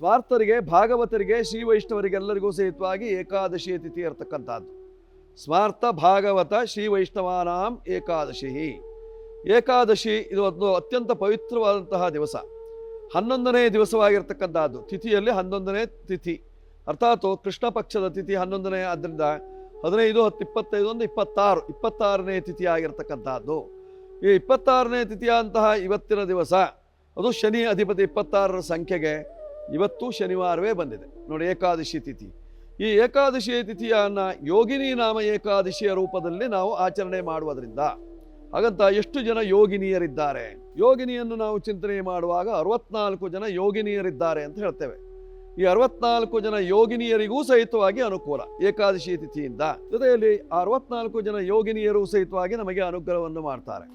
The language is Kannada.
ಸ್ವಾರ್ಥರಿಗೆ, ಭಾಗವತರಿಗೆ ಶ್ರೀ ವೈಷ್ಣವರಿಗೆಲ್ಲರಿಗೂ ಸಹಿತವಾಗಿ ಏಕಾದಶಿ ತಿಥಿ ಇರತಕ್ಕಂಥದ್ದು. ಸ್ವಾರ್ಥ, ಭಾಗವತ ಶ್ರೀ ವೈಷ್ಣವಾನಾಂ ಏಕಾದಶಿ ಏಕಾದಶಿ ಇದು ಒಂದು ಅತ್ಯಂತ ಪವಿತ್ರವಾದಂತಹ ದಿವಸ. ಹನ್ನೊಂದನೇ ದಿವಸವಾಗಿರ್ತಕ್ಕಂಥದ್ದು. ತಿಥಿಯಲ್ಲಿ ಹನ್ನೊಂದನೇ ತಿಥಿ. ಅರ್ಥಾತ್ ಕೃಷ್ಣ ಪಕ್ಷದ ತಿಥಿ ಹನ್ನೊಂದನೇ ಆದ್ದರಿಂದ ಹದಿನೈದು, ಹತ್ತು, ಇಪ್ಪತ್ತೈದು ಒಂದು ಇಪ್ಪತ್ತಾರು, ಇಪ್ಪತ್ತಾರನೇ ತಿಥಿ ಆಗಿರ್ತಕ್ಕಂಥದ್ದು. ಈ ಇಪ್ಪತ್ತಾರನೇ ತಿಥಿಯಾದಂತಹ ಇವತ್ತಿನ ದಿವಸ, ಅದು ಶನಿ ಅಧಿಪತಿ ಇಪ್ಪತ್ತಾರರ ಸಂಖ್ಯೆಗೆ ಇವತ್ತು ಶನಿವಾರವೇ ಬಂದಿದೆ. ನೋಡಿ, ಏಕಾದಶಿ ತಿಥಿ. ಈ ಏಕಾದಶಿ ತಿಥಿಯನ್ನು ಯೋಗಿನಿ ನಾಮ ಏಕಾದಶಿಯ ರೂಪದಲ್ಲಿ ನಾವು ಆಚರಣೆ ಮಾಡುವುದರಿಂದ ಹಾಗಂತ ಎಷ್ಟು ಜನ ಯೋಗಿನಿಯರಿದ್ದಾರೆ? ಯೋಗಿನಿಯನ್ನು ನಾವು ಚಿಂತನೆ ಮಾಡುವಾಗ ಅರವತ್ನಾಲ್ಕು ಜನ ಯೋಗಿನಿಯರಿದ್ದಾರೆ ಅಂತ ಹೇಳ್ತೇವೆ. ಈ ಅರವತ್ನಾಲ್ಕು ಜನ ಯೋಗಿನಿಯರಿಗೂ ಸಹಿತವಾಗಿ ಅನುಕೂಲ ಏಕಾದಶಿ ತಿಥಿಯಿಂದ. ಜೊತೆಯಲ್ಲಿ ಅರವತ್ನಾಲ್ಕು ಜನ ಯೋಗಿನಿಯರು ಸಹಿತವಾಗಿ ನಮಗೆ ಅನುಗ್ರಹವನ್ನು ಮಾಡ್ತಾರೆ.